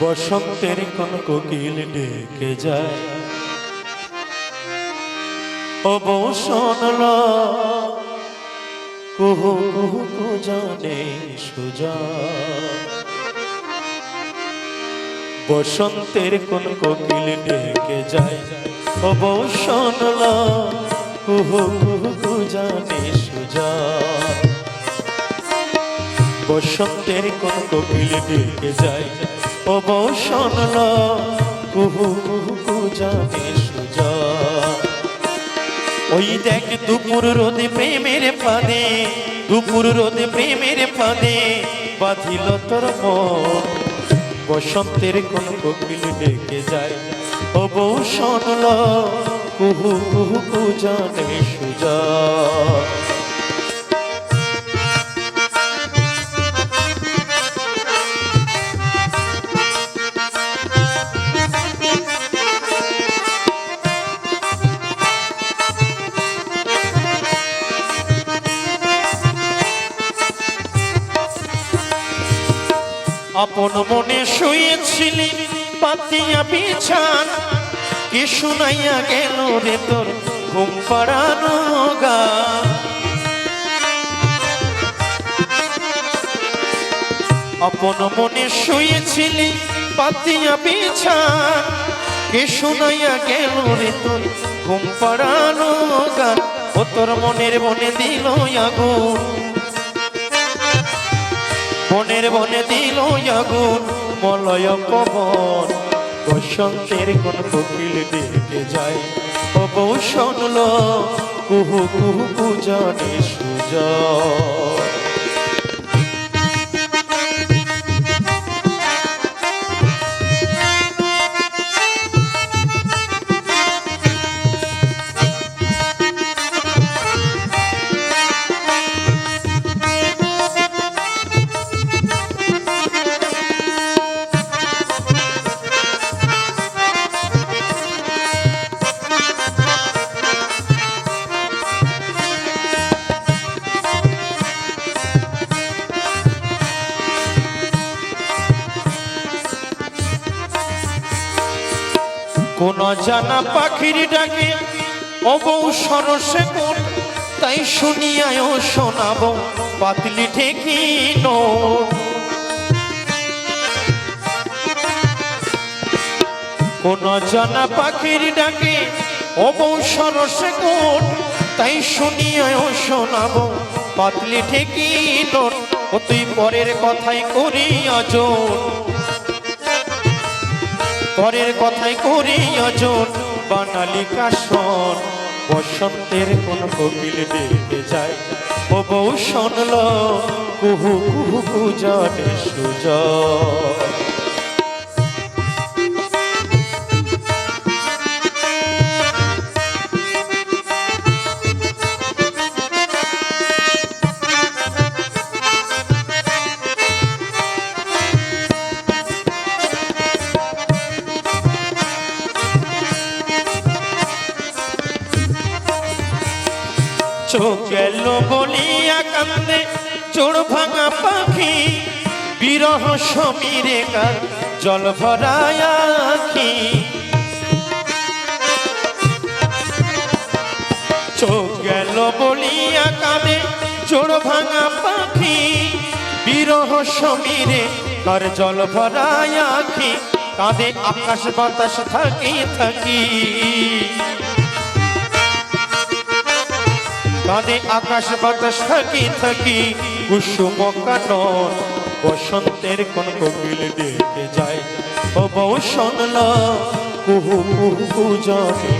বসন্তের কোন কোকিল ডেকে যায়। ও বউ কুহু কুহু কু জানে সুজা। বসন্তের কোন কোকিল ডেকে যায়। ও বউ শোনল কুহু কুহু কু জানে সুজা। বসন্তের কোন কোকিল ডেকে যায়। ও বউ শোনল কুহু কুহু কু জানে সুজা। ওই দেখ দুপুর রোদে প্রেমের ফাঁদে, দুপুর রোদে প্রেমের ফাঁদে বাঁধিল তোর মন। বসন্তের কোন কোকিল ডেকে যায়। ও বউ শোনল কুহু কুহু কু জানে সুজা। আপন মনে শুয়েছিলি, পাতিয়া বিছান। কি শুনাইয়া গেল রে তোর ঘুম পাড়ানো গান আপন মনে শুয়েছিলি, পাতিয়া বিছান। কে শুনাইয়া গেল রে তোর ঘুম পাড়ানো গান ও তোর মনের বনে দিল আগুন। বনের বনে দিল আগুন, মলয় পবন বসন্তের কোন কোকিল ডেকে যায়। ও কুহু কুহু পূজনে সুজা কোন জানা পাখির ডাকে বউ সরসে কোন? তাই শুনিয়ায় শোনাবো, পাতলি ঠেকি কোন জানা পাখির ডাকে বউ সরসে কোন? তাই শুনিয়ায় শোনাবো, পাতলি ঠেকি ও তুই পরের কথাই করি অজন পরের কথাই করি অজন বানালি কাশন বসন্তের কোন কোকিল ডেকে যায়, ও বৌ শুনল, কুহু কুহু কুজনে সুজা চোখ গেল বলিয়া কান্দে, চোর ভাঙা পাখি, বিরহ সমীরে কার জল ভরায় আখি। চোখ গেল বলিয়া কাঁদে, চোর ভাঙা পাখি, বিরহ সমীরে কার জল ভরায় আখি। কাঁদে, আকাশ বাতাস থাকি থাকি। কাঁদে আকাশ বাতাস থাকি থাকি, কুসুম কানন, বসন্তের কোন কোকিল ডেকে যায়। ও বউ শুনল কুহু কুহু কুজনে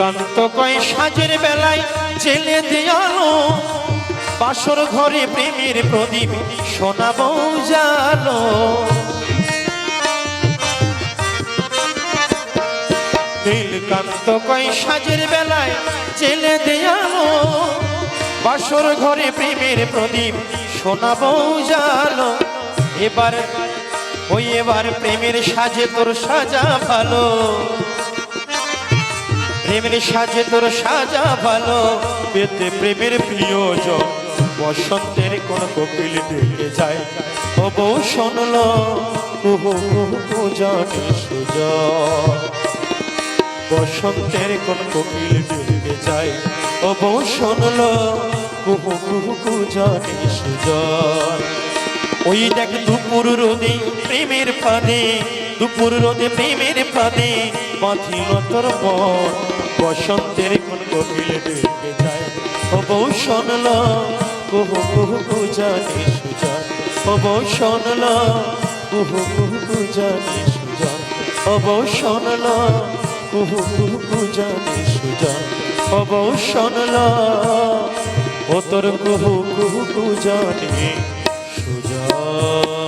সুজা নীলকান্ত কয় সাজের বেলায় জেলে দিয়ালো। বাসর ঘরে প্রেমের প্রদীপ সোনা জালো। নীলকান্ত কয় সাজের বেলায় জেলে দেয়ালো। বাসর ঘরে প্রেমের প্রদীপ সোনা জালো। এবার, ওই এবার প্রেমের সাজে তোর সাজা ভালো। প্রেমের সাজে তোর সাজা ভালো। পেতে প্রেমের প্রিয়জন বসন্তের কোন কোকিল ডেকে যায়। ও বউ শুনল বসন্তের কোন কোকিল ডেকে যায়। ও বউ শুনল ওই দেখ দুপুর রোদে প্রেমের ফাঁদে, দুপুর রোদে প্রেমের ফাঁদে বাঁধিল তোর মন বসন্তের কোন কোকিল ডেকে যায়। ও বউ শুনল কুহু কুহু কুজানি সুজন। ও বউ শুনল কুহু কুহু কুজানি সুজন। ও বউ শুনল কুহু কুহু কুজানি সুজন। ও বউ শুনল ও তোর কুহু কুহু কুজানি সুজন।